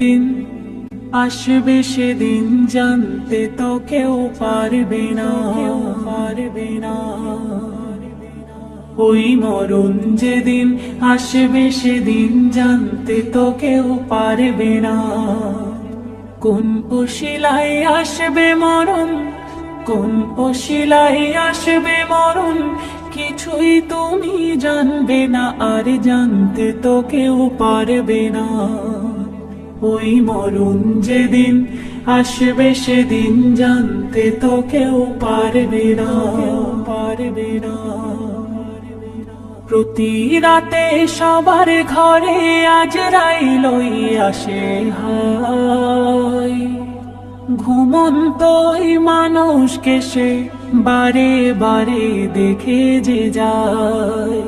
দিন আসবে সেদিন জানতে তো কেউ পারবে না। পারবে না ওই মরণ যেদিন আসবে সেদিন জানতে তো কেউ পারবে না। কোন পশিলায় আসবে মরণ? কোন পশিলাই আসবে মরণ? কিছুই তুমি জানবে না, আর জানতে তো কেউ পারবে না। ওই মরণ যেদিন আসবে সেদিন জানতে তো কেউ পারবে না। পারবে না প্রতি রাতে সবার ঘরে আজ রাই লই আসে হায়। ঘুমন্ত মানুষকে সে বারে বারে দেখে যে যায়।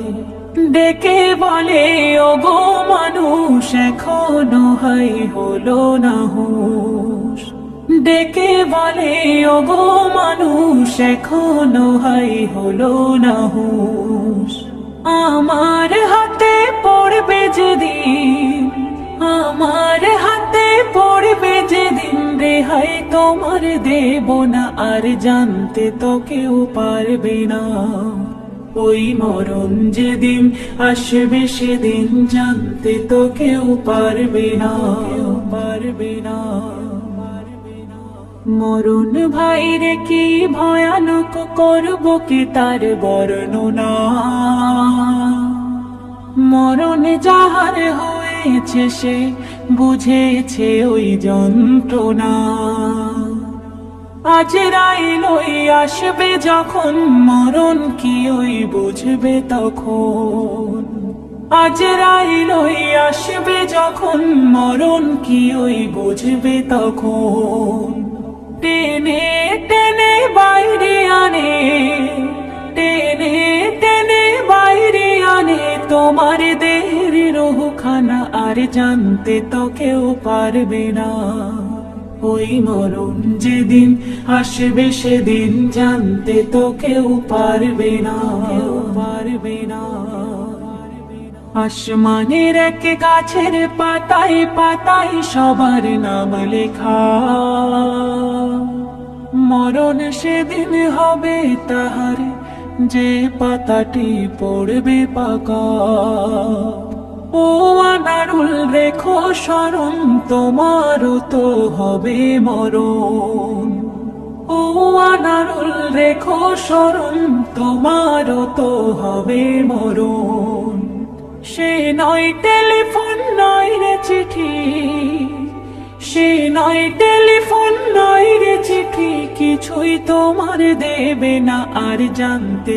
ডেকে বলে, ওগো মানুষ, এখনও হাই হলো না হুশ। ডেকে বলে, ওগো মানুষ, এখনও হাই হলো না হুশ। আমার হাতে পড়বে যেদিন, আমার হাতে পড়বে যেদিন রেহাই তোমার দেব না, আর জানতে তো কেউ পারবে না। ওই মরণ যেদিন আসবে সেদিন জানতে তো কেউ পারবে না। পারবে না মরণ ভাইরে কি ভয়ানক করব কি তার বর্ণনা? মরণ যাহার হয়েছে সে বুঝেছে ওই যন্ত্রণা। আজ রাই লই আসবে যখন মরণ, কি ওই বুঝবে তখন? আজ রাই লই আসবে যখন মরণ, কি ওই বুঝবে তখন? টেনে টেনে বাইরে আনে, টেনে টেনে বাইরে আনে, তোমার দেহের রোহখানা আর জানতে তো কেউ পারবে না। ওই মরণ যেদিন আসবে সেদিন জানতে তো কেউ পারবে না। পারবে না। আসমানের এক গাছের পাতায় পাতায় সবার নাম লেখা। মরণ সেদিন হবে তাহার, যে পাতাটি পড়বে পাকা। ও আনারুল রেখো স্মরণ তোমারও তো হবে মরণ। ও আনারুল রেখো স্মরণ তোমারও তো হবে মরণ। সে নয় টেলিফোন, নয় রে চিঠি। সে নয় টেলিফোন, নয় রে চিঠি, কিছুই তোমার দেবে না, আর জানতে